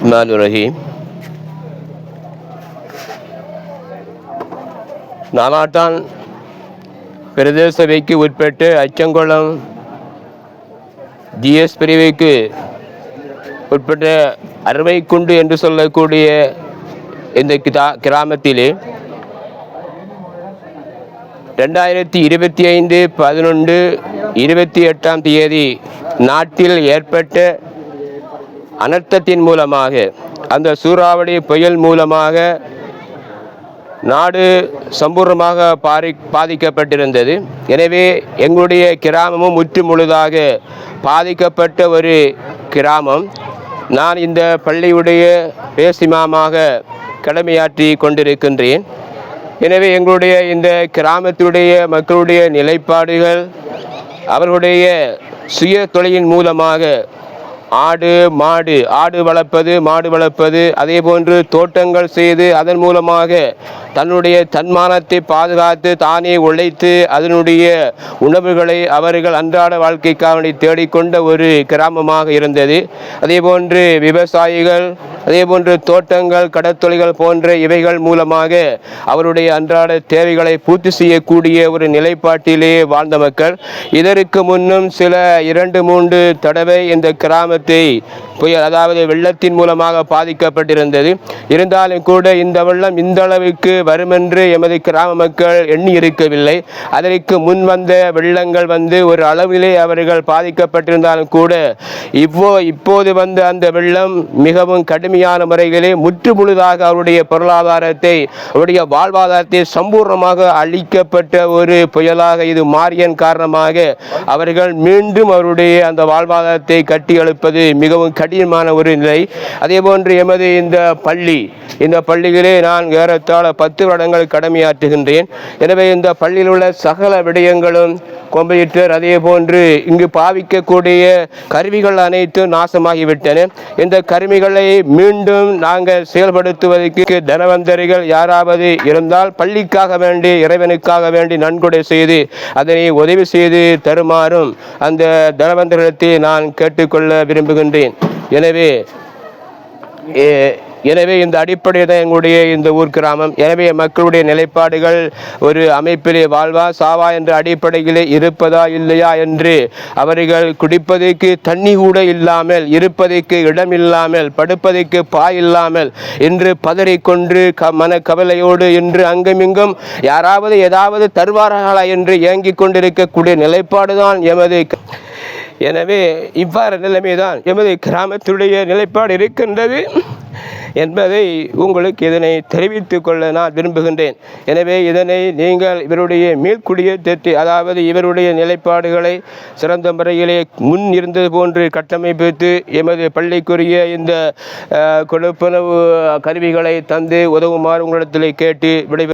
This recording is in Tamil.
الرحمن الرحيم நானாட்டான் பிரதேச சபைக்கு உட்பட்டு அச்சங்குளம் ஜிஎஸ் பிரிவுக்கு உட்பட்ட அருமைக்குண்டு என்று சொல்லக்கூடிய இந்த கிதா கிராமத்திலே ரெண்டாயிரத்தி இருபத்தி ஐந்து பதினொன்று இருபத்தி எட்டாம் தேதி நாட்டில் ஏற்பட்ட அனர்த்தத்தின் மூலமாக அந்த சூறாவளி புயல் மூலமாக நாடு சம்பூர்ணமாக பாரி பாதிக்கப்பட்டிருந்தது. எனவே எங்களுடைய கிராமமும் முற்று முழுதாக பாதிக்கப்பட்ட ஒரு கிராமம். நான் இந்த பள்ளியுடைய பேசிமாமாக கடமையாற்றி கொண்டிருக்கின்றேன். எனவே எங்களுடைய இந்த கிராமத்துடைய மக்களுடைய நிலைப்பாடுகள் அவர்களுடைய சுய தொழிலின் மூலமாக ஆடு மாடு. ஆடு வளர்ப்பது மாடு வளர்ப்பது. அதே போன்று தோட்டங்கள் செய்து அதன் மூலமாக தன்னுடைய தன்மானத்தை பாதுகாத்து தானே உழைத்து அதனுடைய உணவுகளை அவர்கள் அன்றாட வாழ்க்கைக்காக தேடிக்கொண்ட ஒரு கிராமமாக இருந்தது. அதே போன்று விவசாயிகள் அதே போன்று தோட்டங்கள் கடற்தொழில்கள் போன்ற இவைகள் மூலமாக அவருடைய அன்றாட தேவைகளை பூர்த்தி செய்யக்கூடிய ஒரு நிலைப்பாட்டிலே வாழ்ந்த மக்கள். இதற்கு முன்னும் சில இரண்டு மூன்று தடவை இந்த கிராமத்தை புயல் அதாவது வெள்ளத்தின் மூலமாக பாதிக்கப்பட்டிருந்தது. இருந்தாலும் கூட இந்த வெள்ளம் இந்த அளவுக்கு வருமென்று எமது கிராம மக்கள் எண்ணி இருக்கவில்லை அதற்கு முன் வந்த வெள்ளங்கள் வந்து ஒரு அளவிலே அவர்கள் பாதிக்கப்பட்டிருந்தாலும் கூட இப்போ இப்போது வந்த அந்த வெள்ளம் மிகவும் கடுமையான முறைகளே முற்று முழுதாக அவருடைய பொருளாதாரத்தை அவருடைய வாழ்வாதாரத்தை சம்பூர்ணமாக அழிக்கப்பட்ட ஒரு புயலாக இது மாறியன் காரணமாக அவர்கள் மீண்டும் அவருடைய அந்த வாழ்வாதாரத்தை கட்டி எழுப்பது மிகவும் கடினமான ஒரு நிலை. அதே போன்று எமது இந்த பள்ளி இந்த பள்ளியிலே நான் ஏறத்தாழ பத்து வருடங்கள் கடமையாற்றுகின்றேன். எனவே இந்த பள்ளியில் உள்ள சகல விடயங்களும் கொம்பையிட்டர் அதே போன்று இங்கு பாவிக்கக்கூடிய கருவிகள் அனைத்தும் நாசமாகிவிட்டன. இந்த கருவிகளை மீண்டும் நாங்கள் செயல்படுத்துவதற்கு தனவந்தரிகள் யாராவது இருந்தால் பள்ளிக்காக வேண்டி இறைவனுக்காக வேண்டி நன்கொடை செய்து அதனை உதவி செய்து தருமாறும் அந்த தனவந்தரிடத்தை நான் கேட்டுக்கொள்ள விரும்புகின்றேன். எனவே எனவே இந்த அடிப்படை தான் எங்களுடைய இந்த ஊர் கிராமம். எனவே மக்களுடைய நிலைப்பாடுகள் ஒரு அமைப்பிலே வாழ்வா சாவா என்ற அடிப்படையிலே இருப்பதா இல்லையா என்று அவர்கள் குடிப்பதற்கு தண்ணி கூட இல்லாமல் இருப்பதற்கு இடம் இல்லாமல் படுப்பதற்கு பாய் இல்லாமல் என்று பதறிக்கொண்டு க மன கவலையோடு என்று அங்குமிங்கும் யாராவது ஏதாவது தருவார்களா என்று ஏங்கிக் கொண்டிருக்கக்கூடிய நிலைப்பாடு தான் எமது எனவே இவ்வாறு நிலைமைதான் எமது கிராமத்துடைய நிலைப்பாடு இருக்கின்றது. என்பதை உங்களுக்கு இதனை தெரிவித்துக் கொள்ள நான் விரும்புகின்றேன். எனவே இதனை நீங்கள் இவருடைய மீள்குடியேற்றத்தை அதாவது இவருடைய நிலைப்பாடுகளை சிறந்த முறையிலே முன் இருந்தது போன்று கட்டமைப்பித்து எமது பள்ளிக்குரிய இந்த கொடுப்பனவு கருவிகளை தந்து உதவுமாறு உங்களிடத்தில் கேட்டு விடை